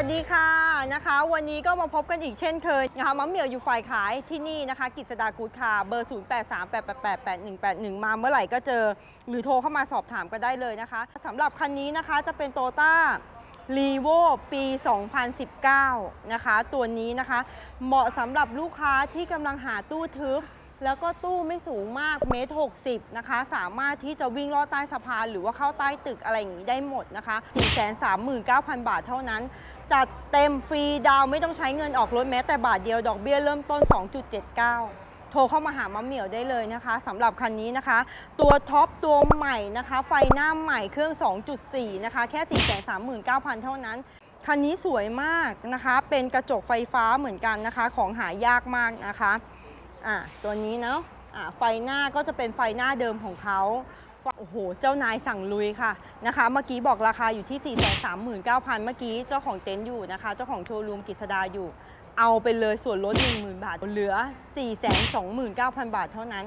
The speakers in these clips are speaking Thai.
ัสดีค่ะนะคะ วันนี้ก็มาพบกันอีกเช่นเคยนะคะมะเหมียวอยู่ฝ่ายขายที่นี่นะคะ กิจสดากูดคาร์เบอร์ 0 8 3 8 8 8 8 1 8 1 มาเมื่อไหร่ก็เจอ หรือโทรเข้ามาสอบถามก็ได้เลยนะคะสำหรับคันนี้นะคะจะเป็นโตต้ารีโวปี 2019 นะคะ ตัวนี้นะคะ เหมาะสำหรับลูกค้าที่กำลังหาตู้ทึบ แล้วก็ตู้ไม่สูงมากเมตรหกสิบนะคะ สามารถที่จะวิ่งลอดใต้สะพาน หรือว่าเข้าใต้ตึกอะไรอย่างนี้ได้หมดนะคะ 439,000 บาทเท่านั้น จัดเต็มฟรีดาวไม่ต้องใช้เงินออกรถแม้แต่บาทเดียวดอกเบี้ยเริ่มต้น 2.79โทรเข้ามาหามะเหมี่ยวได้เลยนะคะสำหรับคันนี้นะคะ ตัวท็อปตัวใหม่นะคะ ไฟหน้าใหม่เครื่อง 2.4 นะคะ แค่ 439,000 เท่านั้น คันนี้สวยมากนะคะ เป็นกระจกไฟฟ้าเหมือนกันนะคะ ของหายากมากนะคะ อะตัวนี้เนาะอะไฟหน้าก็จะเป็นไฟหน้าเดิมของเขาโอ้โห เจ้านายสั่งลุยค่ะนะคะ เมื่อกี้บอกราคาอยู่ที่ 4 3 9 0 0 0 เมื่อกี้เจ้าของเต็นท์อยู่นะคะ เจ้าของโชว์รูมกฤษดาอยู่ เอาไปเลยส่วนลด 10,000 บาท เหลือ 429,000 บาทเท่านั้น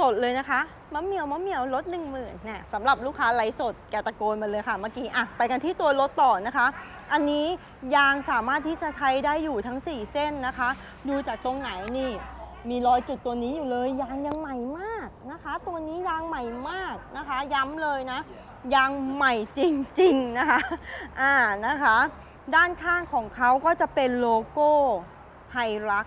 สดๆ เลยนะคะ มะเมียว มะเมียวลด 10,000นี่ยสำหรับลูกค้าไลฟ์สดแกตะโกนมาเลยค่ะ เมื่อกี้อะไปกันที่ตัวรถต่อนะคะ อันนี้ยางสามารถที่จะใช้ได้อยู่ทั้ง 4 เส้นนะคะ ดูจากตรงไหนนี่ มีรอยจุดตัวนี้อยู่เลยยางยังใหม่มากนะคะ ตัวนี้ยางใหม่มากนะคะ ย้ำเลยนะยางใหม่จริงๆนะคะอ่านะคะ ด้านข้างของเขาก็จะเป็นโลโก้ไฮรัก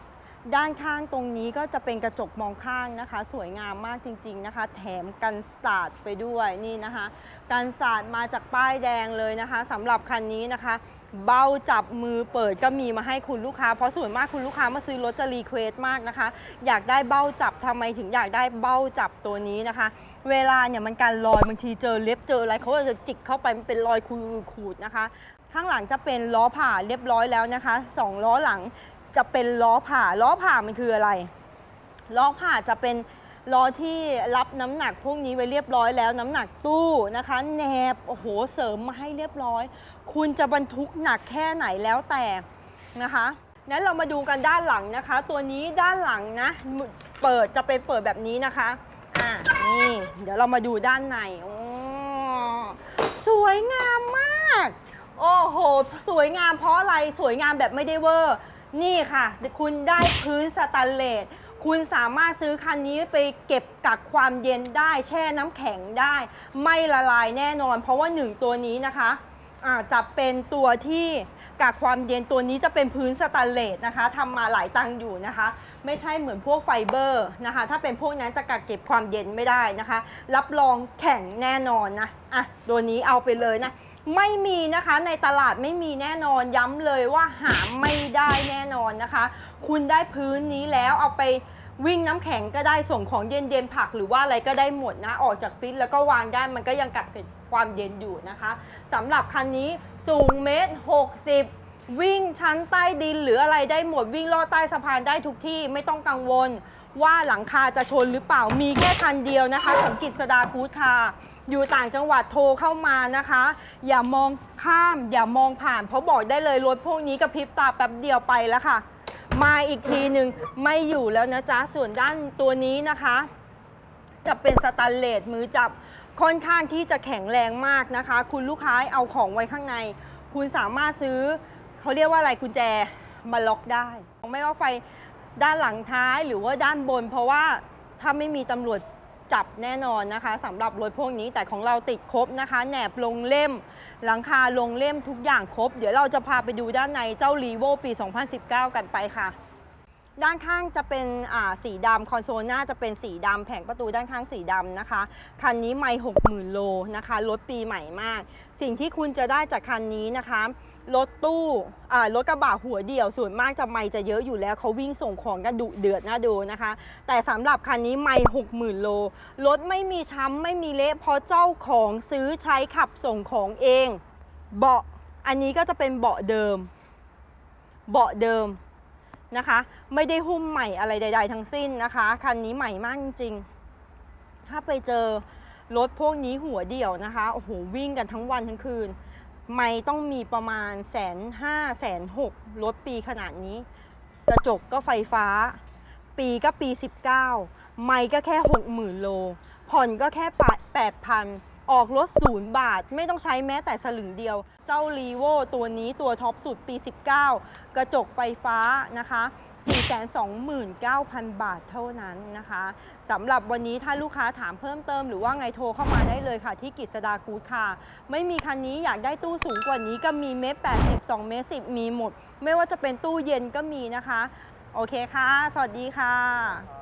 ด้านข้างตรงนี้ก็จะเป็นกระจกมองข้างนะคะ สวยงามมากจริง ๆนะคะ แถมกันสาดไปด้วยนี่นะคะ กันสาดมาจากป้ายแดงเลยนะคะสำหรับคันนี้นะคะ เบ้าจับมือเปิดก็มีมาให้คุณลูกค้า เพราะส่วนมากคุณลูกค้ามาซื้อรถจะรีเควสต์มากนะคะ อยากได้เบ้าจับทำไมถึงอยากได้เบ้าจับตัวนี้นะคะ เวลาเนี่ยมันการลอยบางทีเจอเล็บเจออะไรเขาก็จะจิกเข้าไปมันเป็นรอยขูดๆนะคะ ข้างหลังจะเป็นล้อผ่าเรียบร้อยแล้วนะคะสองล้อหลังจะเป็นล้อผ่าล้อผ่ามันคืออะไรล้อผ่าจะเป็น ล้อที่รับน้ำหนักพวกนี้ไว้เรียบร้อยแล้วน้ำหนักตู้นะคะแหนบโอ้โหเสริมมาให้เรียบร้อย คุณจะบรรทุกหนักแค่ไหนแล้วแต่นะคะนั้นเรามาดูกันด้านหลังนะคะ ตัวนี้ด้านหลังนะ เปิดจะเป็นเปิดแบบนี้นะคะอ่านี่เดี๋ยวเรามาดูด้านในโอ้สวยงามมาก โอ้โห สวยงามเพราะอะไรสวยงามแบบไม่ได้เวอร์ นี่ค่ะ คุณได้พื้นสแตนเลส คุณสามารถซื้อคันนี้ไปเก็บกักความเย็นได้ แช่น้ำแข็งได้ ไม่ละลายแน่นอน เพราะว่าหนึ่งตัวนี้นะคะอาจะเป็นตัวที่กักความเย็นตัวนี้จะเป็นพื้นสแตนเลสนะคะทำมาหลายตังค์อยู่นะคะ ไม่ใช่เหมือนพวกไฟเบอร์นะคะ ถ้าเป็นพวกนั้นจะกักเก็บความเย็นไม่ได้นะคะ รับรองแข็งแน่นอนนะอะตัวนี้เอาไปเลยนะ ไม่มีนะคะในตลาดไม่มีแน่นอนย้ำเลยว่าหาไม่ได้แน่นอนนะคะ คุณได้พื้นนี้แล้วเอาไปวิ่งน้ำแข็งก็ได้ส่งของเย็นๆผักหรือว่าอะไรก็ได้หมดนะ ออกจากฟิตแล้วก็วางได้มันก็ยังกักเก็บความเย็นอยู่นะคะสำหรับคันนี้สูงเมตรหกสิบวิ่งชั้นใต้ดินหรืออะไรได้หมดวิ่งลอดใต้สะพานได้ทุกที่ไม่ต้องกังวล ว่าหลังคาจะชนหรือเปล่ามีแค่คันเดียวนะคะของกิจสดาคูดคา อยู่ต่างจังหวัดโทรเข้ามานะคะ อย่ามองข้ามอย่ามองผ่าน เพราะบอกได้เลยรถพวกนี้กระพริบตาแป๊บเดียวไปแล้วค่ะ มาอีกทีหนึ่งไม่อยู่แล้วนะจ๊ะส่วนด้านตัวนี้นะคะ จะเป็นสแตนเลสมือจับค่อนข้างที่จะแข็งแรงมากนะคะ คุณลูกค้าเอาของไว้ข้างใน คุณสามารถซื้อเขาเรียกว่าอะไรกุญแจมาล็อกได้ ไม่ว่าไฟด้านหลังท้ายหรือว่าด้านบน เพราะว่าถ้าไม่มีตำรวจ จับแน่นอนนะคะสำหรับรถพวกนี้แต่ของเราติดครบนะคะแหนบลงเล่ม หลังคาลงเล่มทุกอย่างครบ เดี๋ยวเราจะพาไปดูด้านในเจ้ารีโวปี 2019 กันไปค่ะ ด้านข้างจะเป็นสีดำคอนโซลหน้าจะเป็นสีดำแผงประตูด้านข้างสีดำนะคะ คันนี้ไม่60,000โลนะคะรถปีใหม่มาก สิ่งที่คุณจะได้จากคันนี้นะคะรถตู้รถกระบะหัวเดี่ยวส่วนมากจะไม่จะเยอะอยู่แล้วเขาวิ่งส่งของกันดุเดือดน่าดูนะคะ แต่สำหรับคันนี้ไม่60,000โลรถไม่มีช้ำไม่มีเละเพราะเจ้าของซื้อใช้ขับส่งของเอง เบาะอันนี้ก็จะเป็นเบาะเดิม เบาะเดิม นะคะ ไม่ได้หุ้มใหม่อะไรใด ๆ ทั้งสิ้นนะคะ คันนี้ใหม่มากจริงๆถ้าไปเจอรถพวกนี้หัวเดี่ยวนะคะโอ้โหวิ่งกันทั้งวันทั้งคืน ไม่ต้องมีประมาณแสนห้าแสนหกรถปีขนาดนี้ กระจกก็ไฟฟ้า ปีก็ปี 19 ไม่ก็แค่ 60,000 โล ผ่อนก็แค่8,000 ออกรถศูนย์บาท ไม่ต้องใช้แม้แต่สลึงเดียว เจ้ารีโวตัวนี้ตัวท็อปสุดปี 19 กระจกไฟฟ้านะคะ429,000 บาทเท่านั้นนะคะสำหรับวันนี้ถ้าลูกค้าถามเพิ่มเติมหรือว่าไงโทรเข้ามาได้เลยค่ะ ที่กิจสดากูดค่ะ ไม่มีคันนี้อยากได้ตู้สูงกว่านี้ก็มีเมตร80 2เมตร 10 มีหมด ไม่ว่าจะเป็นตู้เย็นก็มีนะคะ โอเคค่ะ สวัสดีค่ะ